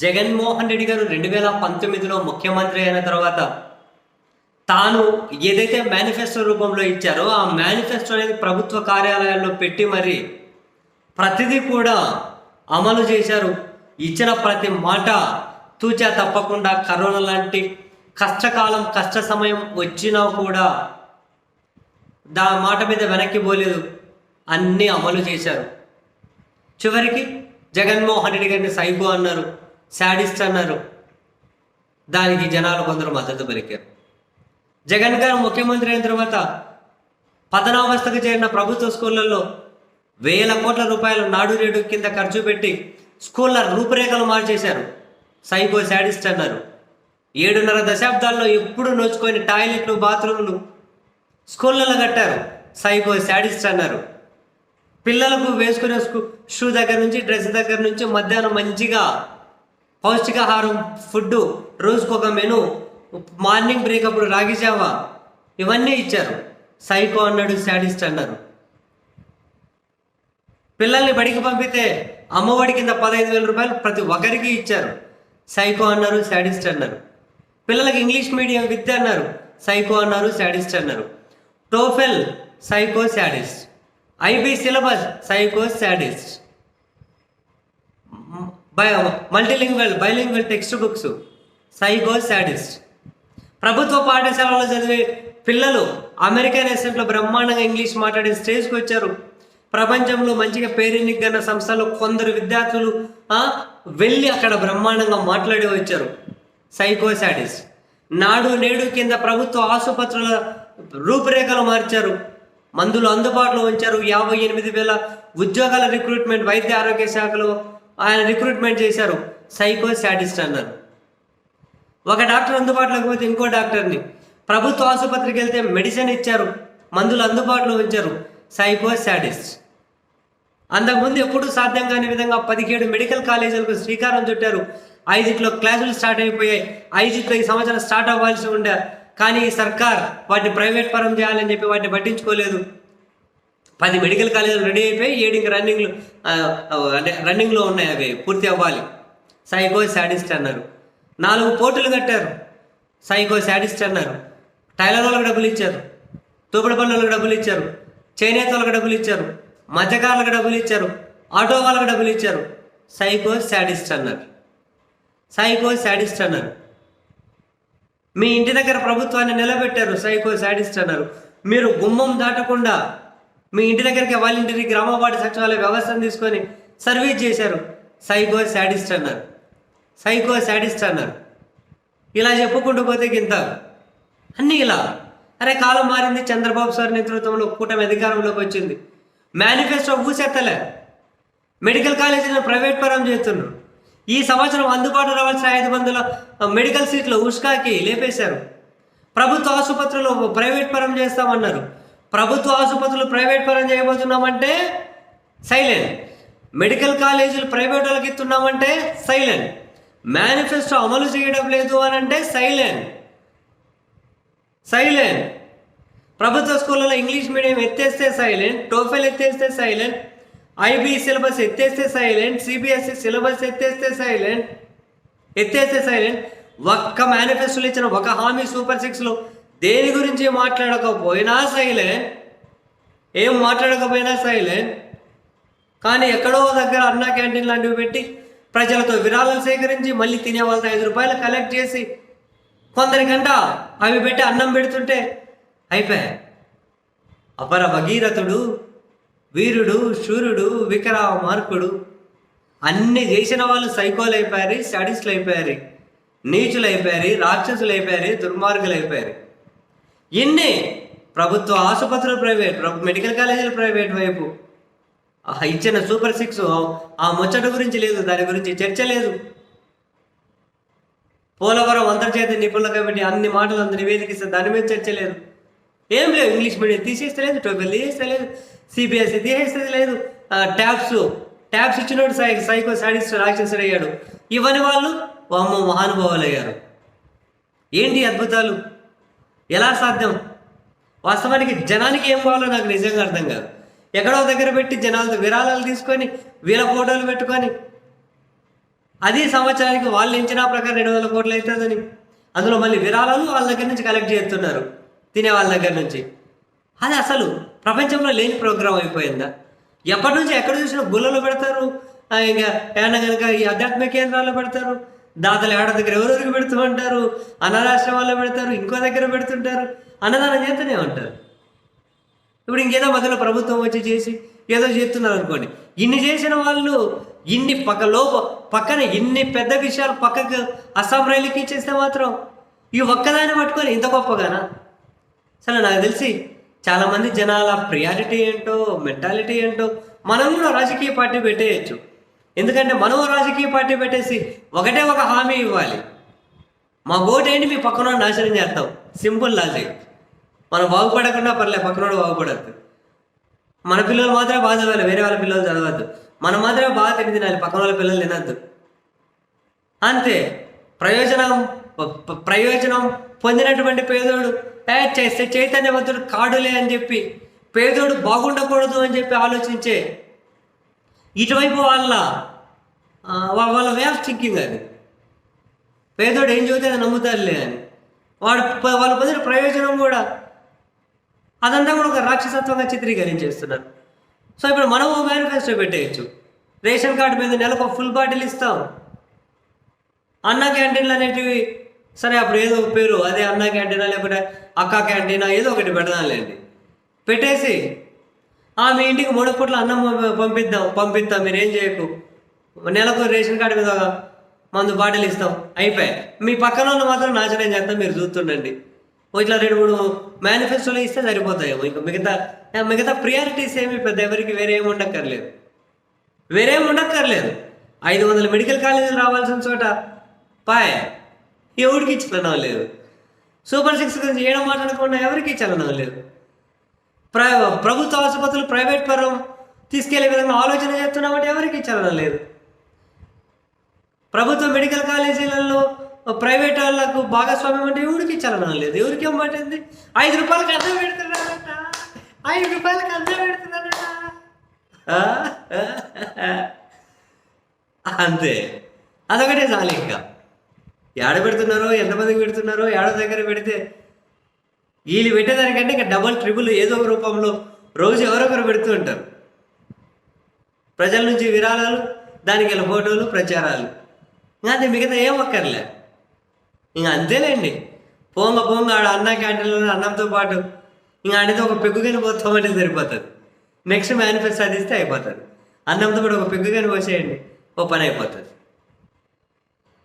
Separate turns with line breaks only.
జగన్మోహన్ రెడ్డి గారు రెండు వేల పంతొమ్మిదిలో ముఖ్యమంత్రి అయిన తర్వాత తాను ఏదైతే మేనిఫెస్టో రూపంలో ఇచ్చారో ఆ మేనిఫెస్టో అనేది ప్రభుత్వ కార్యాలయాల్లో పెట్టి మరి ప్రతిదీ కూడా అమలు చేశారు. ఇచ్చిన ప్రతి మాట తూచా తప్పకుండా కరోనా లాంటి కష్టకాలం కష్ట సమయం వచ్చినా కూడా దా మాట మీద వెనక్కి పోలేదు. అన్నీ అమలు చేశారు. చివరికి జగన్మోహన్ రెడ్డి గారిని సైకో అన్నారు. శాడిస్ట్ అన్నారు. దానికి జనాలు కొందరు మద్దతు పలికారు. జగన్ గారు ముఖ్యమంత్రి అయిన తర్వాత పతనావస్థకు చేరిన ప్రభుత్వ స్కూళ్ళల్లో వేల కోట్ల రూపాయలు నాడు రేడు కింద ఖర్చు పెట్టి స్కూళ్ళ రూపురేఖలు మార్చేశారు. సైకో శాడిస్ట్ అన్నారు. ఏడున్నర దశాబ్దాల్లో ఎప్పుడు నోచుకొని టాయిలెట్లు బాత్రూమ్లు స్కూళ్ళలో కట్టారు. సైకో శాడిస్ట్ అన్నారు. పిల్లలకు వేసుకునే స్కూ షూ దగ్గర నుంచి డ్రెస్ దగ్గర నుంచి మధ్యాహ్నం మంచిగా పౌష్టికాహారం ఫుడ్ రోజుకొక మెను మార్నింగ్ బ్రేక్ అప్పుడు రాగి జావా ఇవన్నీ ఇచ్చారు. సైకో అన్నాడు శాడిస్ట్ అన్నారు. పిల్లల్ని బడికి పంపితే అమ్మఒడి కింద పదహైదు వేల రూపాయలు ప్రతి ఒక్కరికి ఇచ్చారు. సైకో అన్నారు శాడిస్ట్ అన్నారు. పిల్లలకి ఇంగ్లీష్ మీడియం విద్య అన్నారు. సైకో అన్నారు శాడిస్ట్ అన్నారు. TOEFL psycho sadist. IB syllabus psycho sadist. Multilingual bilingual text books psycho sadist ప్రభుత్వ పాఠశాలలో చదివే పిల్లలు అమెరికన్ ఎసెంట్లో బ్రహ్మాండంగా ఇంగ్లీష్ మాట్లాడే స్టేజ్కి వచ్చారు. ప్రపంచంలో మంచిగా పేరెన్నికన్న సంస్థలో కొందరు విద్యార్థులు వెళ్ళి అక్కడ బ్రహ్మాండంగా మాట్లాడి వచ్చారు. సైకో శాడిస్ట్ నాడు నేడు కింద ప్రభుత్వ ఆసుపత్రుల రూపురేఖలు మార్చారు. మందులు అందుబాటులో ఉంచారు. యాభై ఎనిమిది వేల ఉద్యోగాల రిక్రూట్మెంట్ వైద్య ఆరోగ్య శాఖలో ఆయన రిక్రూట్మెంట్ చేశారు. సైకో స్టాటిస్ట్ అన్నారు. ఒక డాక్టర్ అందుబాటులోకి పోతే ఇంకో డాక్టర్ని. ప్రభుత్వ ఆసుపత్రికి వెళ్తే మెడిసిన్ ఇచ్చారు. మందులు అందుబాటులో ఉంచారు. సైకో స్టాటిస్ట్ అంతకుముందు ఎప్పుడూ సాధ్యం కాని విధంగా పదిహేడు మెడికల్ కాలేజీలకు శ్రీకారం చుట్టారు. ఐదిట్లో క్లాసులు స్టార్ట్ అయిపోయాయి. ఐదిట్లో ఈ సంవత్సరం స్టార్ట్ అవ్వాల్సి ఉండే. కానీ ఈ సర్కార్ వాటిని ప్రైవేట్ పరం చేయాలని చెప్పి వాటిని పట్టించుకోలేదు. పది మెడికల్ కాలేజీలు రెడీ అయిపోయి ఏడు ఇంకా రన్నింగ్లు అంటే రన్నింగ్లో ఉన్నాయి అవి పూర్తి అవ్వాలి. సైకో శాడిస్ట్ అన్నారు. నాలుగు పోర్టులు కట్టారు. సైకో శాడిస్ట్ అన్నారు. టైలర్ వాళ్ళకి డబ్బులు ఇచ్చారు. తూపుడు పనులకు డబ్బులు ఇచ్చారు. చేనేత వాళ్ళకి డబ్బులు ఇచ్చారు. మధ్యకారులకు డబ్బులు ఇచ్చారు. ఆటో వాళ్ళకి డబ్బులు ఇచ్చారు. సైకో శాడిస్ట్ అన్నారు. సైకో శాడిస్ట్ అన్నారు. మీ ఇంటి దగ్గర ప్రభుత్వాన్ని నిలబెట్టారు. సైకో శాడిస్ట్ అన్నారు. మీరు గుమ్మం దాటకుండా మీ ఇంటి దగ్గరికి వాలంటీర్ గ్రామ వార్డు సచివాలయ వ్యవస్థను తీసుకొని సర్వీస్ చేశారు. సైకో శాడిస్ట్ అన్నారు. సైకో శాడిస్ట్ అన్నారు. ఇలా చెప్పుకుంటూ పోతే గింత? అన్నీ ఇలా. అరే కాలం మారింది చంద్రబాబు సార్ నేతృత్వంలో కూటమి అధికారంలోకి వచ్చింది. మేనిఫెస్టో ఊసెత్తలే. మెడికల్ కాలేజీలను ప్రైవేట్ పరం చేస్తున్నారు. ఈ సంవత్సరం అందుబాటులో రావాల్సిన ఐదు వందల మెడికల్ సీట్లు ఉష్కాకి లేపేశారు. ప్రభుత్వ ఆసుపత్రులు ప్రైవేట్ పరం చేస్తామన్నారు. ప్రభుత్వ ఆసుపత్రులు ప్రైవేట్ పరం చేయబోతున్నామంటే సైలెంట్. మెడికల్ కాలేజీలు ప్రైవేట్ వాళ్ళకి ఇస్తున్నామంటే సైలెంట్. మేనిఫెస్టో అమలు చేయడం లేదు అని అంటే సైలెంట్. సైలెంట్. ప్రభుత్వ స్కూళ్ళలో ఇంగ్లీష్ మీడియం ఎత్తేస్తే సైలెంట్ టోఫెల్ ఎత్తేస్తే సైలెంట్ ఐబీ సిలబస్ ఎత్తేస్తే సైలెంట్ సిబిఎస్ఈ సిలబస్ ఎత్తేస్తే సైలెంట్ ఎత్తేస్తే సైలెంట్. ఒక్క మేనిఫెస్టోలు ఇచ్చిన ఒక హామీ సూపర్ సిక్స్లో దేని గురించి మాట్లాడకపోయినా సైలెంట్ ఏం మాట్లాడకపోయినా సైలెంట్ కానీ ఎక్కడో దగ్గర అన్నా క్యాంటీన్ లాంటివి పెట్టి ప్రజలతో విరాళాలు సేకరించి మళ్ళీ తినే వాళ్ళతో ఐదు రూపాయలు కలెక్ట్ చేసి కొందరికంట అవి పెట్టి అన్నం పెడుతుంటే అయిపోయా. అపర భగీరథుడు వీరుడు శూరుడు విక్రమార్కుడు అన్ని చేసిన వాళ్ళు సైకోలు అయిపోయారు స్టడీస్లు అయిపోయారు నీచులు అయిపోయారు రాక్షసులు అయిపోయారు దుర్మార్గులు అయిపోయారు. ఎన్ని? ప్రభుత్వ ఆసుపత్రులు ప్రైవేట్ ప్రభు- మెడికల్ కాలేజీలు ప్రైవేట్ వైపు. ఇచ్చిన సూపర్ సిక్స్ ఆ ముచ్చట గురించి లేదు దాని గురించి చర్చ లేదు. పోలవరం అంతర్జాతీయ నిపుణుల కమిటీ అన్ని మాటలు అంత నివేదికిస్తే దాని మీద చర్చ లేదు. ఏం లేదు ఇంగ్లీష్ మీడియం తీసేస్తే లేదు ట్వెల్వ్ తీసేస్తే లేదు సిబిఎస్ఈ తీసేస్తే లేదు. ట్యాబ్స్ ట్యాబ్స్ ఇచ్చినోడు సై సైకో సాడిస్ట్ రాక్షసుడు అయ్యాడు. ఇవన్నీ వాళ్ళు అమ్మ మహానుభావులు అయ్యారు. ఏంటి అద్భుతాలు? ఎలా సాధ్యం? వాస్తవానికి జనానికి ఏం కావాలో నాకు నిజంగా అర్థం కాదు. ఎక్కడో దగ్గర పెట్టి జనాలతో విరాళాలు తీసుకొని వీళ్ళ ఫోటోలు పెట్టుకొని అది సంవత్సరానికి వాళ్ళు ఇచ్చిన ప్రకారం రెండు వందల కోట్లు అవుతుందని. అందులో మళ్ళీ విరాళాలు వాళ్ళ దగ్గర నుంచి కలెక్ట్ చేస్తున్నారు తినే వాళ్ళ దగ్గర నుంచి. అది అసలు ప్రపంచంలో లేని ప్రోగ్రాం అయిపోయిందా? ఎప్పటి నుంచి ఎక్కడ చూసినా గుళ్ళలో పెడతారు ఇంకా ఏమన్నా కనుక ఈ ఆధ్యాత్మిక కేంద్రాల్లో పెడతారు దాతలు ఏడ దగ్గర ఎవరెవరికి పెడుతూ ఉంటారు అనాథాశ్రమాల్లో పెడతారు ఇంకో దగ్గర పెడుతుంటారు అన్నదానం చేస్తూనే ఉంటారు. ఇప్పుడు ఇంకేదో మధ్యలో ప్రభుత్వం వచ్చి చేసి ఏదో చేస్తున్నారు అనుకోండి. ఇన్ని చేసిన వాళ్ళు ఇన్ని పక్క లోప పక్కన ఇన్ని పెద్ద విషయాలు పక్కకు అస్సాం రైలుకి ఇచ్చేస్తే మాత్రం ఈ ఒక్కదాన్ని పట్టుకొని ఇంత గొప్పగానా? సరే నాకు తెలిసి చాలామంది జనాల ప్రియారిటీ ఏంటో మెంటాలిటీ ఏంటో మనం కూడా రాజకీయ పార్టీ పెట్టేయచ్చు. ఎందుకంటే మనం రాజకీయ పార్టీ పెట్టేసి ఒకటే ఒక హామీ ఇవ్వాలి. మా ఓటు ఏంటి మీ పక్కన నాశనం చేస్తాం. Simple logic. మనం బాగుపడకుండా పర్లేదు పక్కనోడు బాగుపడద్దు. మన పిల్లలు మాత్రమే బాగా చదవాలి వేరే వాళ్ళ పిల్లలు చదవద్దు. మనం మాత్రమే బాగా తిని తినాలి పక్కన వాళ్ళ పిల్లలు తినద్దు. అంతే. ప్రయోజనం ప్రయోజనం పొందినటువంటి పేదోడు చేస్తే చైతన్యవంతుడు కాడులే అని చెప్పి పేదోడు బాగుండకూడదు అని చెప్పి ఆలోచించే ఇటువైపు వాళ్ళ వాళ్ళ వే ఆఫ్ థింకింగ్ అది. పేదోడు ఏం చదివితే అది నమ్ముతారులే అని. వాడు వాళ్ళ వాళ్ళు పొందిన ప్రయోజనం కూడా. అదంతా కూడా ఒక రాక్షసత్వంగా చిత్రీకరించేస్తున్నారు. సో ఇప్పుడు మనం మేనిఫెస్టో పెట్టేయచ్చు. రేషన్ కార్డు మీద నెలకు ఒక ఫుల్ బాటిల్ ఇస్తాం. అన్న క్యాంటీన్లు అనేటివి సరే అప్పుడు ఏదో పేరు అదే అన్న క్యాంటీనా లేకపోతే అక్క క్యాంటీనా ఏదో ఒకటి పెడదాంలేండి. పెట్టేసి ఆ మీ ఇంటికి మూడు పూట్ల అన్నం పంపిద్దాం పంపిద్దాం పంపిస్తాం చేయకు. నెలకు రేషన్ కార్డు మీద మందు బాటిల్ ఇస్తాం. అయిపోయాయి. మీ పక్కన ఉన్న మాత్రం నాశనం చేస్తాం మీరు చూస్తుండండి. ఇట్లా రెండు మూడు మేనిఫెస్టోలో ఇస్తే సరిపోతాయేమో. ఇంకా మిగతా మిగతా ప్రియారిటీస్ ఏమి పెద్ద ఎవరికి వేరే ఏమి ఉండక్కర్లేదు. వేరే ఏమి ఉండక్కర్లేదు. ఐదు వందల మెడికల్ కాలేజీలు రావాల్సిన చోట పాయ్. ఎవరికి చలనం లేదు. సూపర్ సిక్స్ గురించి ఏడో మాట్లాడకుండా ఎవరికి ఇచ్చాలన్నా లేదు. ప్ర ప్రభుత్వ ఆసుపత్రులు ప్రైవేట్ పరం తీసుకెళ్ళే విధంగా ఆలోచన చేస్తున్నామంటే ఎవరికి చలనం లేదు. ప్రభుత్వ మెడికల్ కాలేజీలలో ప్రైవేట్ వాళ్ళకు భాగస్వామ్యం అంటే ఎవరికి చలనం లేదు. ఎవరికి ఇవ్వమంటుంది? ఐదు రూపాయలకి అర్థం పెడుతున్నారట. ఐదు రూపాయలకు అర్థం పెడుతున్నారట. ఆ? అంతే. అదొకటే చాలు ఇంకా. ఏడ పెడుతున్నారో ఎంతమందికి పెడుతున్నారో ఏడ దగ్గర పెడితే వీళ్ళు పెట్టేదానికంటే ఇంకా డబల్ ట్రిపుల్ ఏదో ఒక రూపంలో రోజు ఎవరొకరు పెడుతూ ఉంటారు. ప్రజల నుంచి విరాళాలు దానికి వెళ్ళి ఫోటోలు ప్రచారాలు. ఇంకా అది మిగతా ఏం ఒక్కర్లే. ఇంకా అంతేలేండి. పోంగ పోంగ ఆడ అన్న క్యాంటీన్లో అన్నంతో పాటు ఇంకా ఆడితే ఒక పెగ్గుగాని పోతామంటే సరిపోతుంది. నెక్స్ట్ మేనిఫెస్టో సాధిస్తే అయిపోతుంది. అన్నంతో పాటు ఒక పెగ్గుగాని పోసేయండి ఓ పని అయిపోతుంది.